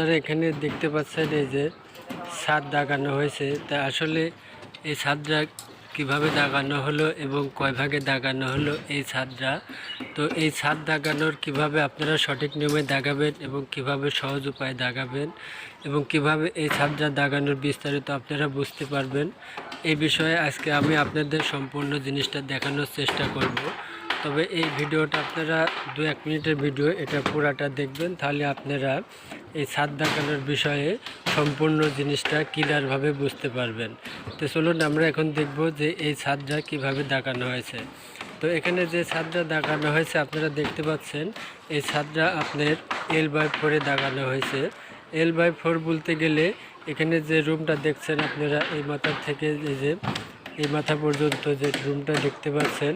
আপনারা এখানে দেখতে পাচ্ছেন এই যে ছাদ দাগানো হয়েছে। তা আসলে এই ছাদটা কীভাবে দাগানো হলো এবং কয় ভাগে দাগানো হলো এই ছাদটা তো এই ছাদ দাগানোর কীভাবে আপনারা সঠিক নিয়মে দাগাবেন এবং কীভাবে সহজ উপায়ে দাগাবেন এবং কীভাবে এই ছাদটা দাগানোর বিস্তারিত আপনারা বুঝতে পারবেন এই বিষয়ে আজকে আমি আপনাদের সম্পূর্ণ জিনিসটা দেখানোর চেষ্টা করব। তবে এই ভিডিওটা আপনারা দু এক মিনিটের ভিডিও, এটা পুরাটা দেখবেন। তাহলে আপনারা এই ছাদ দাগানোর বিষয়ে সম্পূর্ণ জিনিসটা ক্লিয়ারভাবে বুঝতে পারবেন। তো চলুন, আমরা এখন দেখব যে এই ছাদটা কীভাবে দাগানো হয়েছে। তো এখানে যে ছাদটা দাগানো হয়েছে, আপনারা দেখতে পাচ্ছেন, এই ছাদটা আপনার এল বাই ফোরে দাগানো হয়েছে। এল বাই ফোর বলতে গেলে এখানে যে রুমটা দেখছেন আপনারা, এই মাথার থেকে এই যে, এই মাথা পর্যন্ত যে রুমটা দেখতে পাচ্ছেন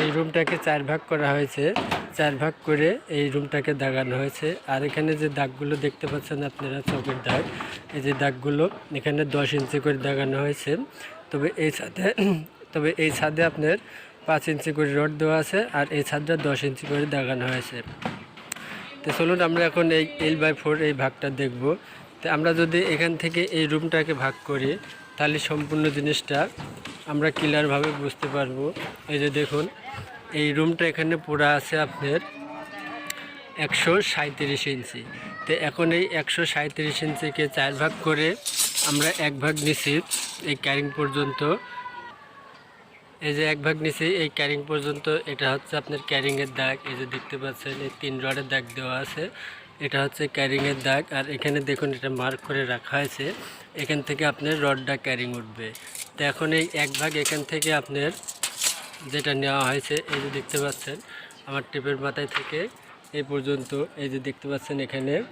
এই রুমটাকে চার ভাগ করা হয়েছে। চার ভাগ করে এই রুমটাকে দাগানো হয়েছে। আর এখানে যে দাগগুলো দেখতে পাচ্ছেন আপনারা চোখের দাগ, এই যে দাগগুলো এখানে দশ ইঞ্চি করে দাগানো হয়েছে। তবে এই ছাদে, তবে এই ছাদে আপনার পাঁচ ইঞ্চি করে রড দেওয়া আছে আর এই ছাদটা দশ ইঞ্চি করে দাগানো হয়েছে। তো চলুন আমরা এখন এই এল বাই ফোর এই ভাগটা দেখব। তো আমরা যদি এখান থেকে এই রুমটাকে ভাগ করি, তাহলে সম্পূর্ণ জিনিসটা আমরা ক্লিয়ারভাবে বুঝতে পারব। এই যে দেখুন, এই রুমটা এখানে পুরা আছে আপনার একশো সাঁত্রিশ ইঞ্চি। তো এখন এই একশো সাঁত্রিশ ইঞ্চিকে চার ভাগ করে আমরা এক ভাগ নিছি এই ক্যারিং পর্যন্ত। এই যে এক ভাগ নিচে এই ক্যারিং পর্যন্ত, এটা হচ্ছে আপনার ক্যারিংয়ের দাগ। এই যে দেখতে পাচ্ছেন, এই তিন রডের দাগ দেওয়া আছে। এটা হচ্ছে ক্যারিংয়ের দাগ, আর এখানে দেখুন এটা মার্ক করে রাখা হয়েছে। এখান থেকে আপনার রডটা ক্যারিং উঠবে। তো এখন এই এক ভাগ এখান থেকে আপনার যেটা নেওয়া হয়েছে, এই যে দেখতে পাচ্ছেন, আমার টিপের মাথায় থেকে এই পর্যন্ত, এই যে দেখতে পাচ্ছেন এখানে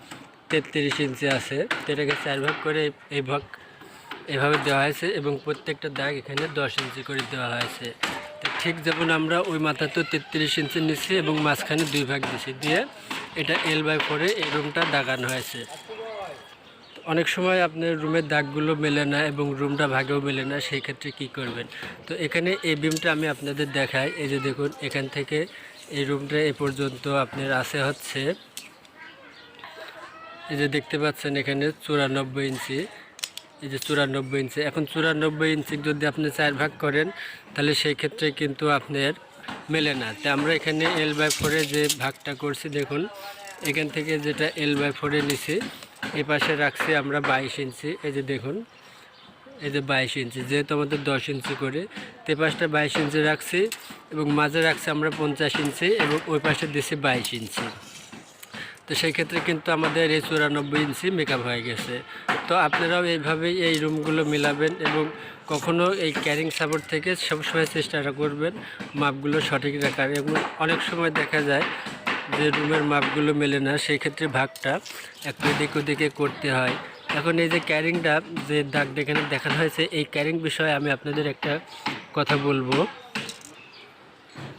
তেত্রিশ ইঞ্চি আছে। তো এটাকে চার ভাগ করে এই- ভাগ এভাবে দেওয়া হয়েছে এবং প্রত্যেকটা দাগ এখানে দশ ইঞ্চি করে দেওয়া হয়েছে। ঠিক যেমন আমরা ওই মাথা তো তেত্রিশ ইঞ্চি নিচ্ছি এবং মাঝখানে দুই ভাগ দিছি দিয়ে এটা এল বাই ফোরে এই রুমটা দাগানো হয়েছে। অনেক সময় আপনার রুমের দাগগুলো মেলে না এবং রুমটা ভাগেও মেলে না, সেই ক্ষেত্রে কী করবেন? তো এখানে এই বিমটা আমি আপনাদের দেখাই। এই যে দেখুন, এখান থেকে এই রুমটা এ পর্যন্ত আপনার আছে হচ্ছে, এই যে দেখতে পাচ্ছেন এখানে চুরানব্বই ইঞ্চি। এই যে চুরানব্বই ইঞ্চি। এখন চুরানব্বই ইঞ্চি যদি আপনি চার ভাগ করেন, তাহলে সেই ক্ষেত্রে কিন্তু আপনার মেলে না। তো আমরা এখানে এল বাই ফোরে যে ভাগটা করছি, দেখুন, এখান থেকে যেটা এল বাই ফোরে নিছি, এ পাশে রাখছি আমরা বাইশ ইঞ্চি, এই যে দেখুন, এই যে বাইশ ইঞ্চি, যেহেতু আমাদের দশ ইঞ্চি করে, তে পাশটা বাইশ ইঞ্চি রাখছি এবং মাঝে রাখছি আমরা পঞ্চাশ ইঞ্চি এবং ওই পাশে দিছি বাইশ ইঞ্চি। তো সেই ক্ষেত্রে কিন্তু আমাদের এই চুরানব্বই ইঞ্চি মেকআপ হয়ে গেছে। তো আপনারাও এইভাবেই এই রুমগুলো মেলাবেন এবং কখনো এই ক্যারিং সাপোর্ট থেকে সবসময় চেষ্টাটা করবেন মাপগুলো সঠিক রাখার এবং অনেক সময় দেখা যায় যে রুমের মাপগুলো মেলে না, সেই ক্ষেত্রে ভাগটা একটু এদিক ওদিকে করতে হয়। এখন এই যে ক্যারিংটা যে দাগটা এখানে দেখানো হয়েছে, এই ক্যারিং বিষয়ে আমি আপনাদের একটা কথা বলব।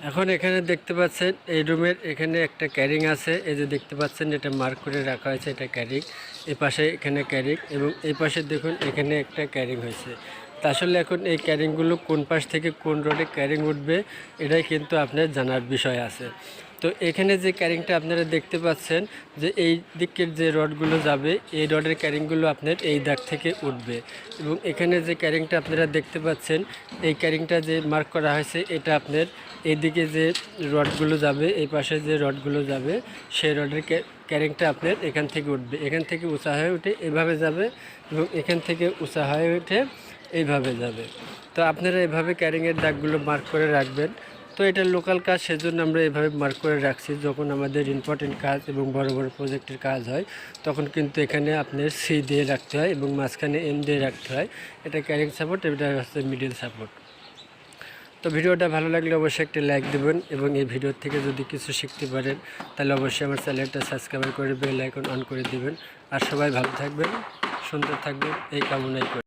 এখন এখানে দেখতে পাচ্ছেন, এই রুমের এখানে একটা ক্যারিং আছে। এই যে দেখতে পাচ্ছেন, এটা মার্ক করে রাখা হয়েছে এটা ক্যারিং এই পাশে এখানে ক্যারিং এবং এই পাশে দেখুন, এখানে একটা ক্যারিং হয়েছে। তা আসলে এখন এই ক্যারিংগুলো কোন পাশ থেকে কোন রোডে ক্যারিং উঠবে, এটাই কিন্তু আপনার জানার বিষয় আছে। তো এখানে যে ক্যারিংটা আপনারা দেখতে পাচ্ছেন যে এই দিকের যে রডগুলো যাবে, এই রডের ক্যারিংগুলো আপনার এই দাগ থেকে উঠবে। এবং এখানে যে ক্যারিংটা আপনারা দেখতে পাচ্ছেন, এই ক্যারিংটা যে মার্ক করা হয়েছে, এটা আপনার এইদিকে যে রডগুলো যাবে, এই পাশে যে রডগুলো যাবে, সেই রডের ক্যারিংটা আপনার এখান থেকে উঠবে। এখান থেকে উঁচা হয়ে উঠে এভাবে যাবে এবং এখান থেকে উঁচা হয়ে উঠে এইভাবে যাবে। তো আপনারা এভাবে ক্যারিংয়ের দাগগুলো মার্ক করে রাখবেন। তো এটা লোকাল কাজ, সেজন্য আমরা এভাবে মার্ক করে রাখছি। যখন আমাদের ইম্পর্টেন্ট কাজ এবং বড় বড় প্রজেক্টের কাজ হয়, তখন কিন্তু এখানে আপনার সি দিয়ে রাখতে হয় এবং মাঝখানে এম দিয়ে রাখতে হয়। এটা ক্যারিং সাপোর্ট এটা হচ্ছে মিডিল সাপোর্ট তো ভিডিওটা ভালো লাগলে অবশ্যই একটি লাইক দেবেন এবং এই ভিডিও থেকে যদি কিছু শিখতে পারেন, তাহলে অবশ্যই আমার চ্যানেলটা সাবস্ক্রাইব করে বেল আইকন অন করে দিবেন। আর সবাই ভালো থাকবেন, সুন্দর থাকবেন, এই কামনাই করি।